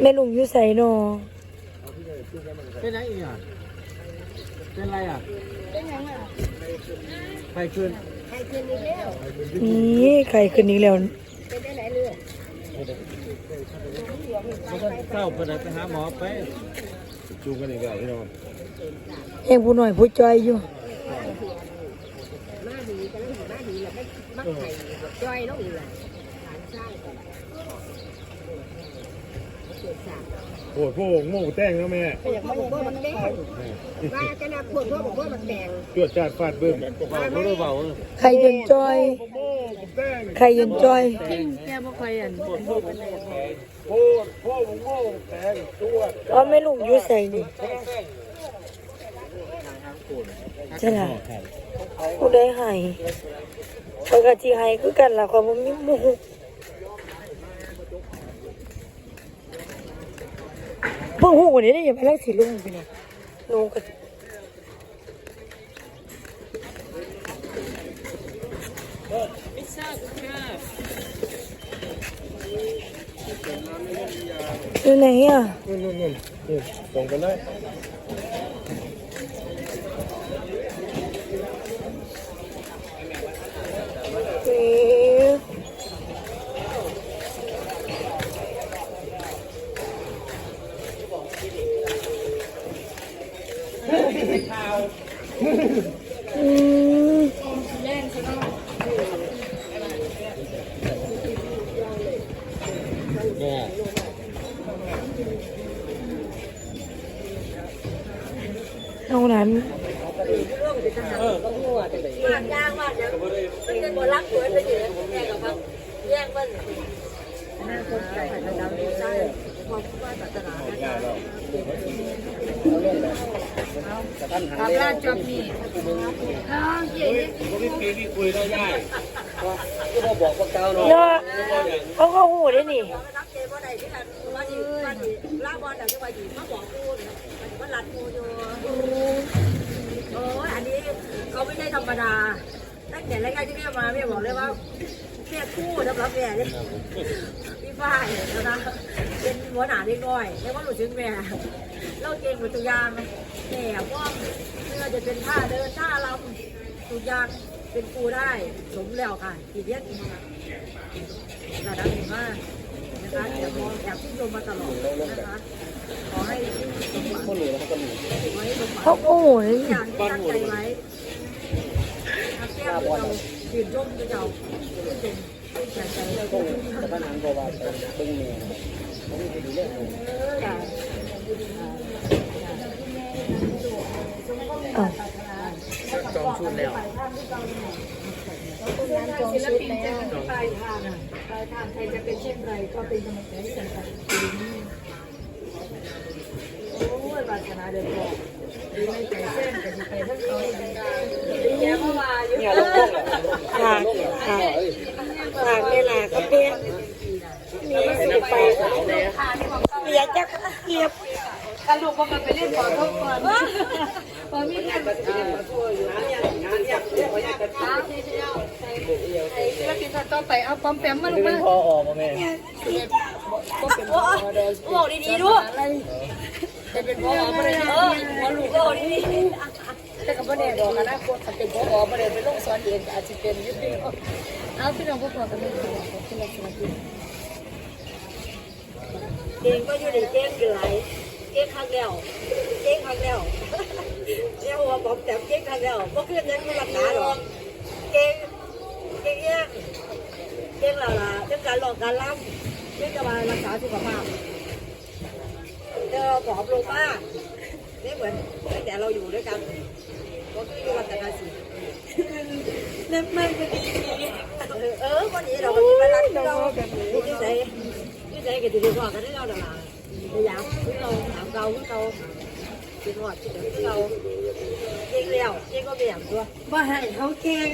แม่ลุงอยู่ใส่นอเป็นไงอีกอะเป็นไรอะเป็นยังไงไปคืนใครคืนนี้แล้วนี่ไข่ขึ้นอีกแล้วเป็นได้ไหนเรือมันก็เข้าไปไหนไปหาหมอไปจูงกันอีกแล้วพี่น้องแห่งผู้หน่อยผู้จอยอยู่มาดีกันแล้วมาดีแล้วไม่มักไข่จ้อยแล้วอีกแหละหลานชายกันเกิดจาก โอ้ยพวกโม่แต้งแล้วแม่อยากมาบอกว่ามันแดงว่าจะนับพวกพวกบอกว่ามันแดงจวดจาดฟาดบึ้มเบาไม่รู้เบาไข่ยนจอยโม่แต้งไข่ยนจอย แกบ่ค่อยอันโม่โม่โม่แต้งจวดอ๋อแม่ลุงอยู่ใส่นี่ใช่ล่ะผู้ใดให้ปกติให้คือกันล่ะความบ่มีหมู่ เบิ่งหูนี่ได้ยังไปแล้วสีลุงไปเนี่ยหนูก็อยู่ไหนอะนู่นนู่นนู่นตรงกันเลย เอ๊ะอืม เท่านั้นมากยากมากนะเป็นคนรักสวยไปเยอะแย่กับพักแย่งมันอนาคตไก่ระดับนี้ใช่ความว่าศาสนา กับราชจอมนี่อ้าวเย่ผมมีปีที่คุยได้ได้ก็มาบอกว่าเก้าเนาะเนาะเขาเขาหูได้นี่รับเจว่าใดที่กันว่าดีว่าดีลาบอลแต่ที่ว่าดีมาบอกกูเนี่ยมันรัดกูอยู่โอ้ยอันนี้เขาไม่ใช่ธรรมดาตั้งแต่แรกๆที่แม่มาแม่บอกเลยว่าแม่คู่สำหรับแม่เนี่ยพี่ฝ้ายนะ เป็นหัวหน้าเล็กน้อยแล้วก็หลุดถึงแม่เล่าเก่งเหมือนตุยางแม่ว่าเมื่อจะเป็นท่าเดินท่าลำตุยางเป็นครูได้สมแล้วค่ะทีเดียนระดับหนึ่งมากนะคะอย่ามองแอบที่ชมมาตลอดนะคะขอให้สมหวังขอให้สมหวังเขาหูได้ทุกนี่อย่างที่ตั้งใจไว้อาแก้มเรายืนร่มด้วยเราชื่นชมชื่นใจใจเราทุกท่านบ้านนั้นบอกว่าเป็นเมียผมไม่ดีเรื่อง ค่ะอ้าวจองชุดแล้วศิลปินจะเป็นปลายทางปลายทางใครจะเป็นเช่นไรก็เป็นกำลังใจให้กันค่ะโอ้ยวาสนาเดินบอกดีไม่ใจเส้นแต่ดีไปทั้งเขาดีแย่เมื่อวานอยู่หากหากหากเวลาก็เป็น มีสิไปเปียจักเกียบกันลูกก็ไปเล่นบอลทุกคนพอมีเงานแบบนี้ศิลปินท่านต่อไปเอาปอมแปมมาลูกมาพอออกมาแม่โอ้ดีๆด้วยจะเป็นพ่อออกมาเลยเออหัวลูกโอ้ดีๆแต่กับพ่อเนี่ยดอกนะคนเป็นพ่อออกมาเลยไปลงสอนเองอาจจะเป็นยุติเอาพี่น้องพวกเรากันเลยที่เราสวัสดี เก่งก็อยู่ในเก่งกันหลายเก่งครั้งแล้วเก่งครั้งแล้วเรียกว่าบอกแต่เก่งครั้งแล้วก็คือนั้นไม่รักษาหรอกเก่งเก่งยังเก่งแล้วล่ะเรื่องการหลอกการล้ำเรื่องจะมารักษาสุขภาพเจอผอมลงมากไม่เหมือนตั้งแต่เราอยู่ด้วยกันก็คืออยู่วันตะการสิเล่นมากก็ดีเออวันนี้เราก็มีเวลาที่เราที่ไหน ไหนก็จะดีกว่ากันได้เราเดี๋ยวมาพยายามที่เราถามเราที่เราคิดว่าที่เดี๋ยวที่เราเก่งแล้วเก่งก็เบี่ยงตัวมาให้เขาเก่ง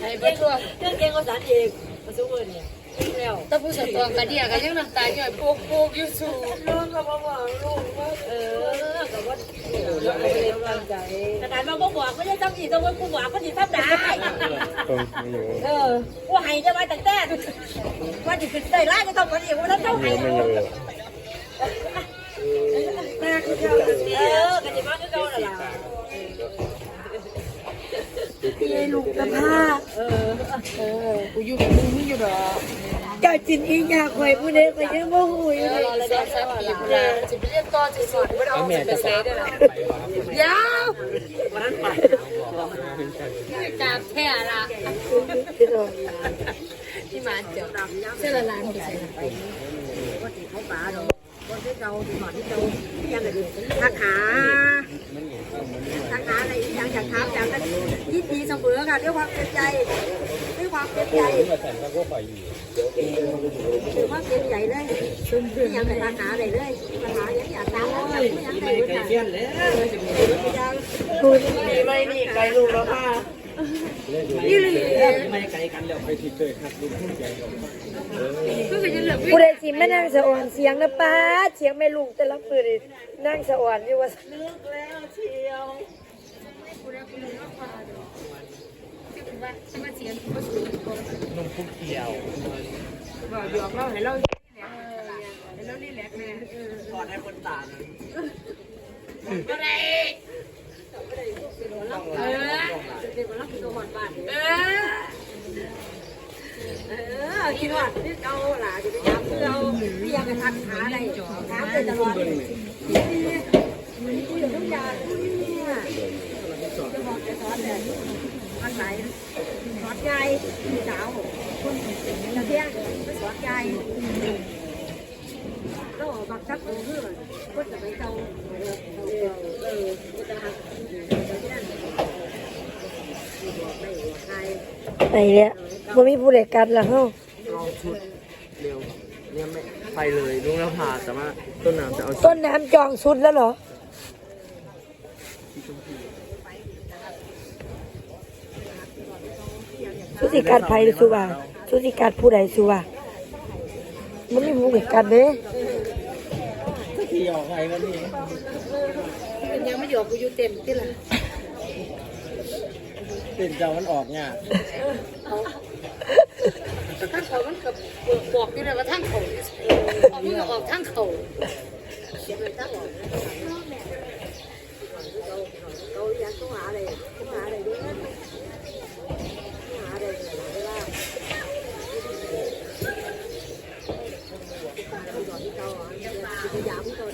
ให้เก่งตัวเก่งก็สารเองมาสู้เงินเนี่ย แล้วถ้าผู้สตองกระเดียก็ยังน้ำตาย่อยโปกโปกอยู่สูลูกก็มาบอกลูกว่าเออกับว่าเราไม่ได้ตั้งใจขนาดมาบอกบอกไม่ได้ทำอีกต้องว่ากูบอกก็ดีทำได้เออว่าให้จะมาตั้งแต่ว่าจะเป็นได้ร้ายก็ต้องมาดีว่าต้องเจ้าให้แม่คือเจ้าเออกันจะมาคือเจ้าน่ะ ล่ะพี่ลูกตะพาเออ เออ กูอยู่กับมึงไมึงอยู่ดอกเจ้าจินอีอยากคอยผู้ใดคอยยังบ่ฮู้อยู่เลยรอระดับสามปีนะจะไปเรียนต่อจะสอนไม่เอาจะไปใช้ได้หรอยาววันนั้นไปจามแค่ละที่มาเดี๋ยวเสื้อละลานไปใส่ไปว่าที่เขาป่าดอกว่าที่เจ้าที่หอที่เจ้ายังไงดีทักหาทัก หาอะไรอย่างจากถามจากกันยินดีเสมอค่ะด้วยความเต็มใจด้วยความเต็มใจถือว่าเป็นใหญ่เลยไม่อยากไปทานหาอะไรเลยปัญหาอย่างอยากตามแล้วไม่อยากไปด้วยกันพูดนี่ไม่นี่ไกลลูกแล้วค่ะ นี่เลยไม่ไกลกันแล้วไปที่เกิดครับลุงพูดใหญ่ก็คือจะเหลือผู้ใดสิมานั่งสะอ่อนเสียงนะป้าเสียงแม่ลูกแต่ละปืนนี่นั่งสะอ่อนอยู่ว่านึกแล้วเชียวมาเสียงมาสูงนุ่มพุกเกี่ยวบอกหยอกเราให้เราให้เรานี่แหละแม่ถอดให้คนตาอะไรเออ เด็กมันรักตัวหอนบ้านเออเออคิดว่าที่เอาหล่ะจะไปถามเพื่อเอาพี่ยังจะทักหาอะไรถามเลยตลอดคุยกับทุกอย่างเนี่ยจะบอกจะสอนแต่อันไหนสอนยายพี่สาวคนจะเที่ยงไม่สอนยายแล้วบักชักเออเพื่อนก็จะไปเจ้าเออเออจะหักที่นั่นไม่หัวใคร ไปเนี่ยบ่มีผู้ใดกันละเฮาเอาชุดเร็วเนี่ยไม่ไปเลยลุงแล้วพาแต่ว่าต้นน้ำจะเอาต้นน้ำจองสุดแล้วเหรอสุสิการไผสุว่าสุสิการผู้ใดสุว่ามันมีผู้ใดกันเด้เกี่ยวใครกันนี่เป็นยังไม่หยอกกูอยู่เต็มที่ละ เป็นเจ้ามันออกเนี่ยทั้งเขามันกับบอกอยู่เลยว่าทั้งเขาออกมือออกทั้งเขาเขียงเลยตั้งหรอกเราอยากต้องหาอะไรต้องหาอะไรด้วยต้องหาอะไรเวลาที่เขาพยายามที่เขา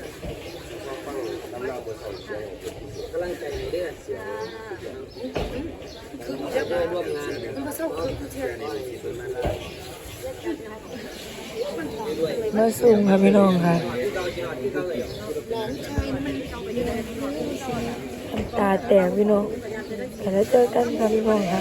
กำลังใจดีด้วยเสียง คือจะ ได้ร่วมงาน เมื่อสูงค่ะพี่น้องค่ะตาแตกพี่น้องแต่แล้วเจอกันค่ะพี่น้องค่ะ